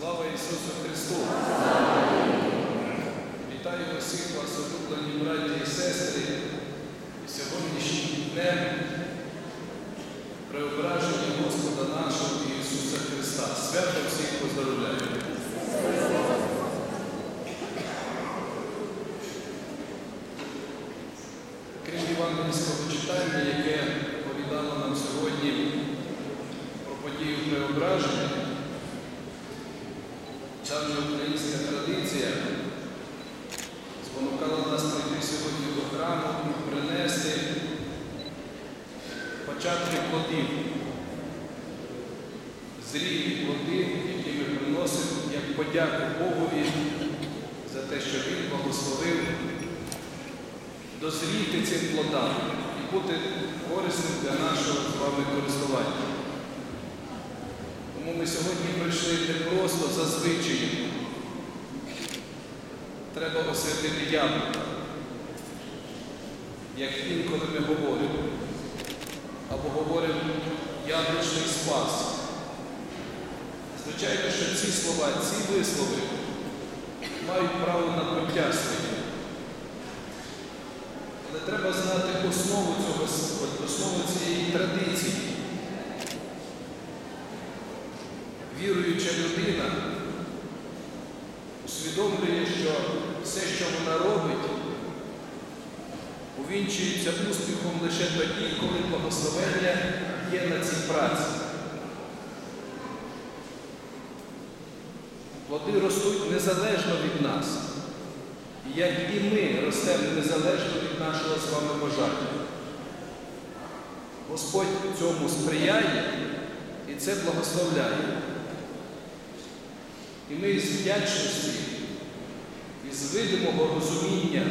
Слава Ісусу Христу! Вітаю усіх вас, улюблені браті і сестри, сьогоднішнім днем преображення Господа нашого Ісуса Христа. Свято всіх поздоровляю! Крім євангельського читання, яке повідало нам сьогодні про подію преображення, давня українська традиція спонукала нас прийти сьогодні до храму і принести початки плодів, зрілі плоди, які ми приносимо як подяку Богові за те, що Він благословив дозріти цим плодам і бути корисним для нашого з вами користування. Ми сьогодні прийшли не просто за звичаєм. Треба освятити яблуко, як інколи ми говоримо, або говоримо яблучний спас. Звичайно, що ці слова, ці вислови мають право на своє. Але треба знати основу цього, основу цієї традиції. Віруюча людина усвідомлює, що все, що вона робить, увінчується успіхом лише тоді, коли благословення є на цій праці. Плоди ростуть незалежно від нас, як і ми ростемо незалежно від нашого з вами бажання. Господь цьому сприяє і це благословляє. І ми з вдячності, із видимого розуміння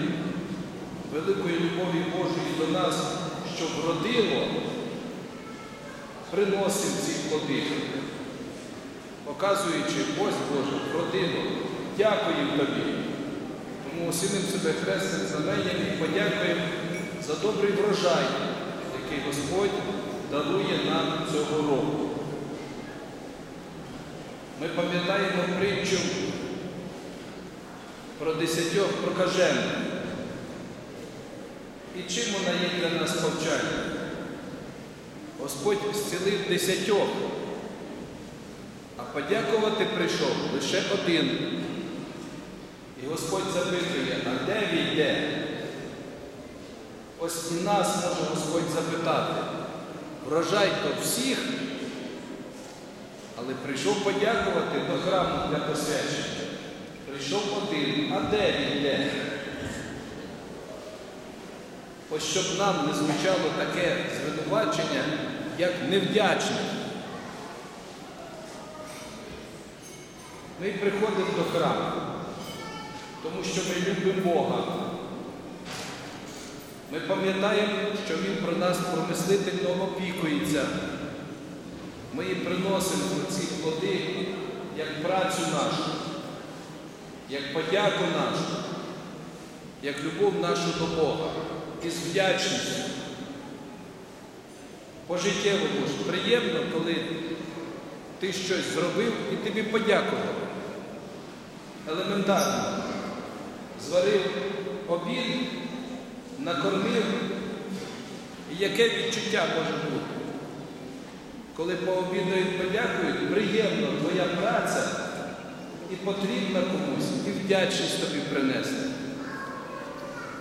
великої любові Божої до нас, що вродило, приносимо ці плоди, показуючи, ось Боже, вродило, дякуємо Тобі. Тому осінимо себе хресним знаменням і подякуємо за добрий врожай, який Господь дарує нам цього року. Ми пам'ятаємо притчу про десятьох прокажених. І чим вона є для нас повчання? Господь зцілив десятьох, а подякувати прийшов лише один. І Господь запитує, а де він йде? Ось і нас може Господь запитати, врожай то всіх, але прийшов подякувати до храму для посвячення. Прийшов один, а де він йде? Ось щоб нам не звучало таке звинувачення, як невдячне. Ми приходимо до храму, тому що ми любимо Бога. Ми пам'ятаємо, що Він про нас промислительно опікується. Ми її приносимо ці плоди як працю нашу, як подяку нашу, як любов нашу до Бога із вдячністю. По-життєвому ж приємно, коли ти щось зробив і тобі подякував. Елементарно. Зварив обід, накормив. І яке відчуття може бути? Коли пообідають, подякують, приємно твоя праця і потрібна комусь, і вдячність тобі принести.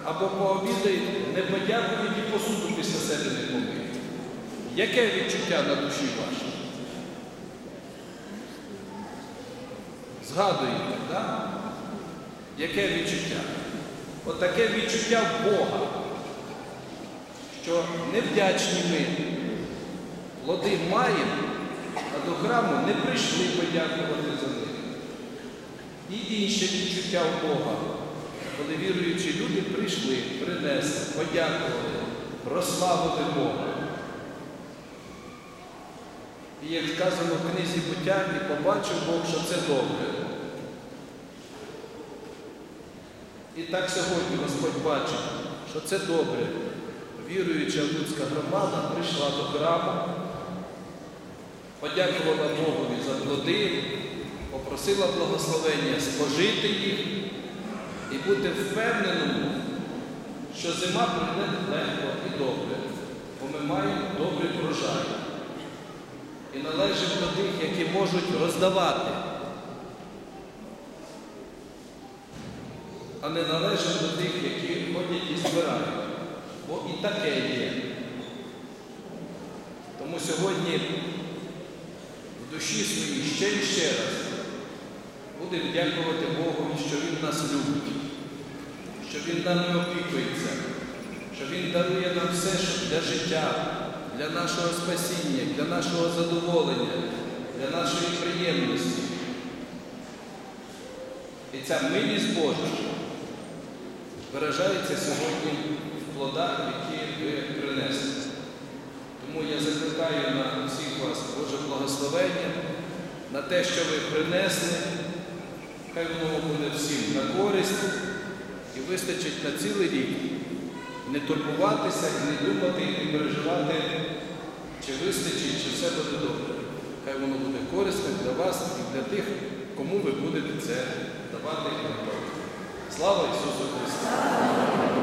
Або пообідають, не подякують і посуду після себе не помиють. Яке відчуття на душі ваше? Згадуєте, так? Яке відчуття? Отаке відчуття Бога, що невдячні ми. Плоди маємо, а до храму не прийшли подякувати за них. І інше відчуття в Бога, коли віруючі люди прийшли, принесли, подякували, прославили Бога. І як сказано в книзі буття, і побачив Бог, що це добре. І так сьогодні Господь бачить, що це добре. Віруюча людська громада прийшла до храму, подякувала Богові за плоди, попросила благословення спожити їх і бути впевненим, що зима прийде легко і добре, бо ми маємо добрий врожай. І належимо до тих, які можуть роздавати, а не належимо до тих, які ходять і збирають. Бо і таке є. Тому сьогодні душі своїй ще і ще раз будемо дякувати Богу, що Він нас любить, що Він нами опікується, що Він дарує нам все, що для життя, для нашого спасіння, для нашого задоволення, для нашої приємності. І ця милість Божа виражається сьогодні в плодах, які ви принесли. Тому я закликаю на всіх вас Боже благословення, на те, що ви принесли, хай воно буде всім на користь і вистачить на цілий рік. Не турбуватися і не думати, і не переживати, чи вистачить, чи все буде добре. Хай воно буде корисним для вас і для тих, кому ви будете це давати і надавати. Слава Ісусу Христу!